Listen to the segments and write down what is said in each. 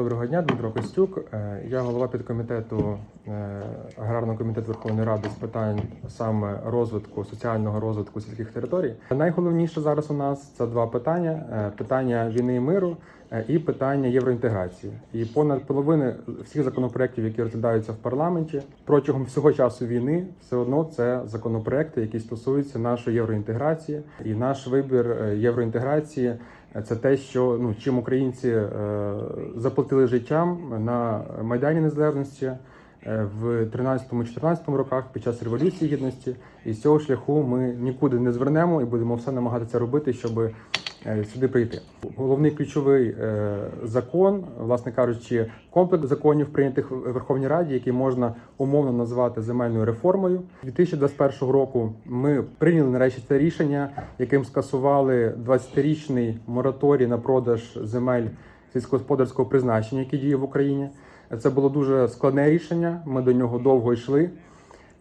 Доброго дня, Дмитро Костюк. Е, Я голова підкомітету е, аграрного комітету Верховної Ради з питань саме розвитку соціального розвитку сільських територій. Найголовніше зараз у нас це два питання: Е, питання війни і миру і питання євроінтеграції. І понад половини всіх законопроєктів, які розглядаються в парламенті протягом всього часу війни, все одно це законопроекти, які стосуються нашої євроінтеграції, і наш вибір е, євроінтеграції. Це те, що ну чим українці е, заплатили життям на майдані незалежності е, в 13-14 роках під час революції гідності, і з цього шляху ми нікуди не звернемо і будемо все намагатися робити, щоб е, сюди прийти. Головний ключовий е, закон, власне кажучи, комплекс законів прийнятих в Верховній Раді, які можна умовно назвати земельною реформою. 2021 року ми прийняли нарешті це рішення, яким скасували 20-річний мораторій на продаж земель сільськогосподарського призначення, які діє в Україні. Це було дуже складне рішення. Ми до нього довго йшли.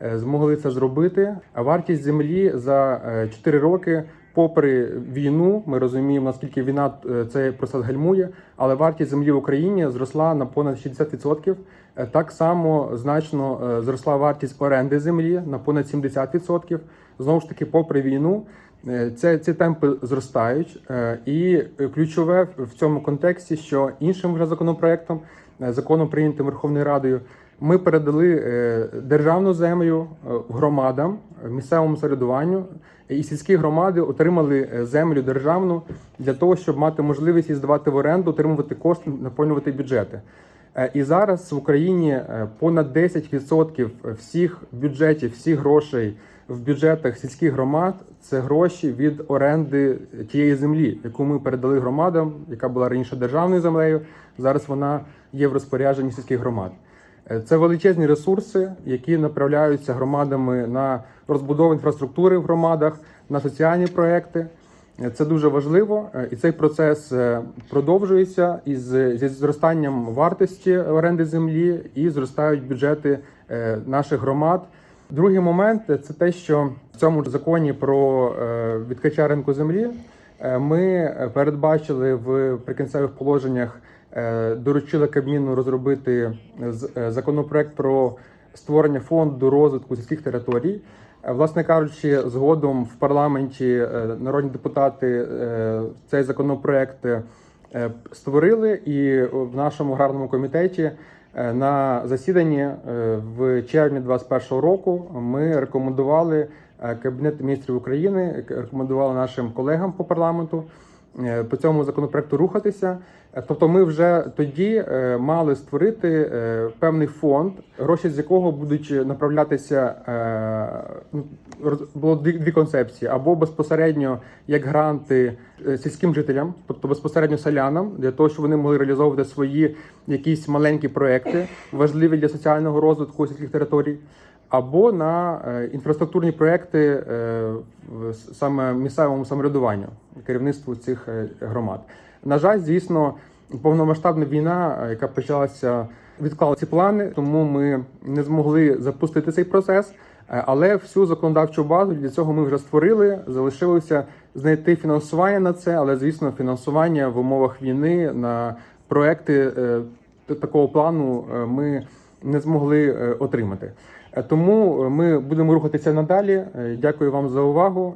Е, Змогли це зробити. А вартість землі за 4 роки, попри війну, ми розуміємо, наскільки війна е, цей процес гальмує, але вартість землі в Україні зросла на понад 60%. Е, Так само значно е, зросла вартість оренди землі на понад 70%. Знову ж таки, попри війну, це ці темпи зростають. І ключове в цьому контексті, що іншим вже законопроектом, законом прийнятим Верховною Радою, ми передали державну землю громадам, місцевому самоврядуванню, і сільські громади отримали е, землю державну для того, щоб мати можливість її здавати в оренду, отримувати кошти, наповнювати бюджети. Е, І зараз в Україні е, понад 10% всіх бюджетів, всіх грошей в бюджетах сільських громад це гроші від оренди тієї землі, яку ми передали громадам, яка була раніше державною землею. Зараз вона є в розпорядженні сільських громад. Е, Це величезні ресурси, які направляються громадами на розбудову інфраструктури в громадах, на соціальні проекти. Е, Це дуже важливо, е, і цей процес продовжується із зі зростанням вартості оренди землі і зростають бюджети наших громад. Другий момент це те, що в цьому законі про відкриття ринку землі ми передбачили в прикінцевих положеннях, доручили Кабміну розробити з- е, законопроект про створення фонду розвитку сільських територій. Е, Власне кажучи, згодом в парламенті е, народні депутати е, цей законопроект е, створили, і в нашому аграрному комітеті е, на засіданні е, в червні 2021 року ми рекомендували е, Кабінет міністрів України, рекомендували нашим колегам по парламенту е, по цьому законопроекту рухатися. Е, Тобто, ми вже тоді е, мали створити е, певний фонд, гроші з якого будуть направлятися. е, ну, Було дві, концепції: або безпосередньо як гранти е, сільським жителям, тобто безпосередньо селянам, для того, щоб вони могли реалізовувати свої якісь маленькі проекти, важливі для соціального розвитку сільських територій або на е, інфраструктурні проекти е, саме місцевому самоврядуванню керівництву цих е, громад. На жаль, звісно, повномасштабна війна, яка почалася, відклала ці плани, тому ми не змогли запустити цей процес. Але всю законодавчу базу для цього ми вже створили. Залишилося знайти фінансування на це, але звісно, фінансування в умовах війни на проекти такого плану ми не змогли е, отримати. Е, Тому е, ми будемо рухатися надалі. Дякую вам за увагу